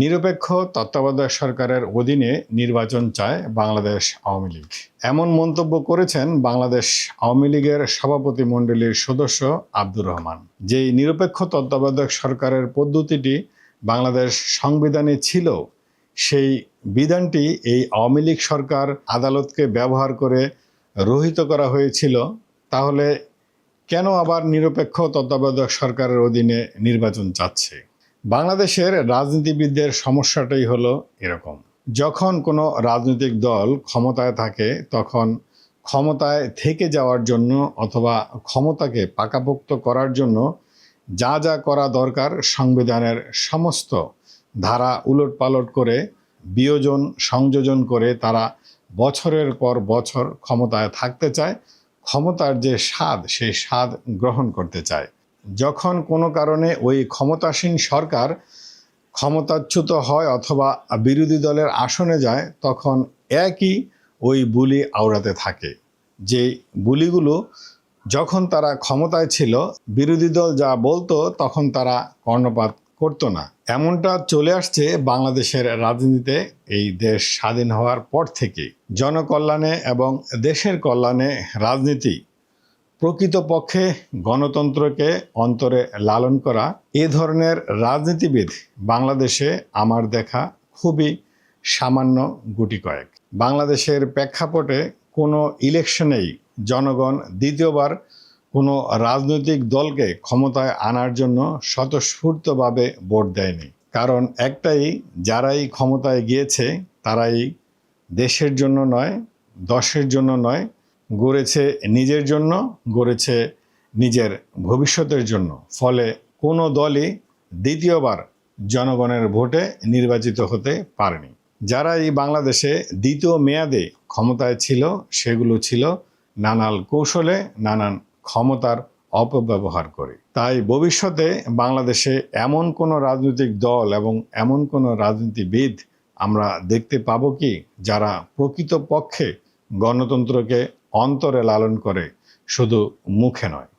নিরপেক্ষ তত্ত্বাবধায়ক সরকারের অধীনে নির্বাচন চায় বাংলাদেশ আওয়ামী লীগ। এমন মন্তব্য করেছেন বাংলাদেশ আওয়ামী লীগের সভাপতি মণ্ডলীর সদস্য আব্দুর রহমান। যেই নিরপেক্ষ তত্ত্বাবধায়ক সরকারের পদ্ধতিটি বাংলাদেশ সংবিধানে ছিল, সেই বিধানটি এই আওয়ামী লীগ সরকার আদালতকে ব্যবহার করে রহিত করা হয়েছিল, তাহলে কেন আবার নিরপেক্ষ তত্ত্বাবধায়ক সরকারের অধীনে নির্বাচন চাচ্ছে? বাংলাদেশের রাজনীতিবিদদের সমস্যাটাই হলো এরকম। যখন কোনো রাজনৈতিক দল ক্ষমতায় থাকে, তখন ক্ষমতায় থেকে যাওয়ার জন্য অথবা ক্ষমতাকে পাকাপোক্ত করার জন্য যা যা করা দরকার সংবিধানের সমস্ত ধারা উলটপালট করে, বিয়োজন, সংযোজন করে তারা বছরের পর বছর ক্ষমতায় থাকতে চায়, ক্ষমতার যে স্বাদ, সেই স্বাদ গ্রহণ করতে চায়। যখন কোনো কারণে ওই ক্ষমতাসীন সরকার ক্ষমতাচ্যুত হয় অথবা বিরোধী দলের আসনে যায়, তখন একই ওই বুলি আওড়াতে থাকে। যে বুলিগুলো যখন তারা ক্ষমতায় ছিল, বিরোধী দল যা বলতো, তখন তারা কর্ণপাত করতো না। এমনটা চলে আসছে বাংলাদেশের রাজনীতিতে এই দেশ স্বাধীন হওয়ার পর থেকে। জনকল্যাণে এবং দেশের কল্যাণে রাজনীতি প্রকৃতপক্ষে গণতন্ত্রকে অন্তরে লালন করা এ ধরনের রাজনীতিবিদ বাংলাদেশে আমার দেখা খুবই সামান্য গুটি কয়েক। বাংলাদেশের প্রেক্ষাপটে কোনো ইলেকশনেই জনগণ দ্বিতীয়বার কোনো রাজনৈতিক দলকে ক্ষমতায় আনার জন্য স্বতঃস্ফূর্তভাবে ভোট দেয়নি। কারণ একটাই, যারাই ক্ষমতায় গিয়েছে তারাই দেশের জন্য নয়, দশের জন্য নয় গড়েছে নিজের জন্য, গড়েছে নিজের ভবিষ্যতের জন্য। ফলে কোনো দলই দ্বিতীয়বার জনগণের ভোটে নির্বাচিত হতে পারেনি। যারা এই বাংলাদেশে দ্বিতীয় মেয়াদে ক্ষমতায় ছিল, সেগুলো ছিল নানান কৌশলে নানান ক্ষমতার অপব্যবহার করে। তাই ভবিষ্যতে বাংলাদেশে এমন কোনো রাজনৈতিক দল এবং এমন কোনো রাজনীতিবিদ আমরা দেখতে পাবো কি, যারা প্রকৃতপক্ষে গণতন্ত্রকে অন্তরে লালন করে শুধু মুখে নয়।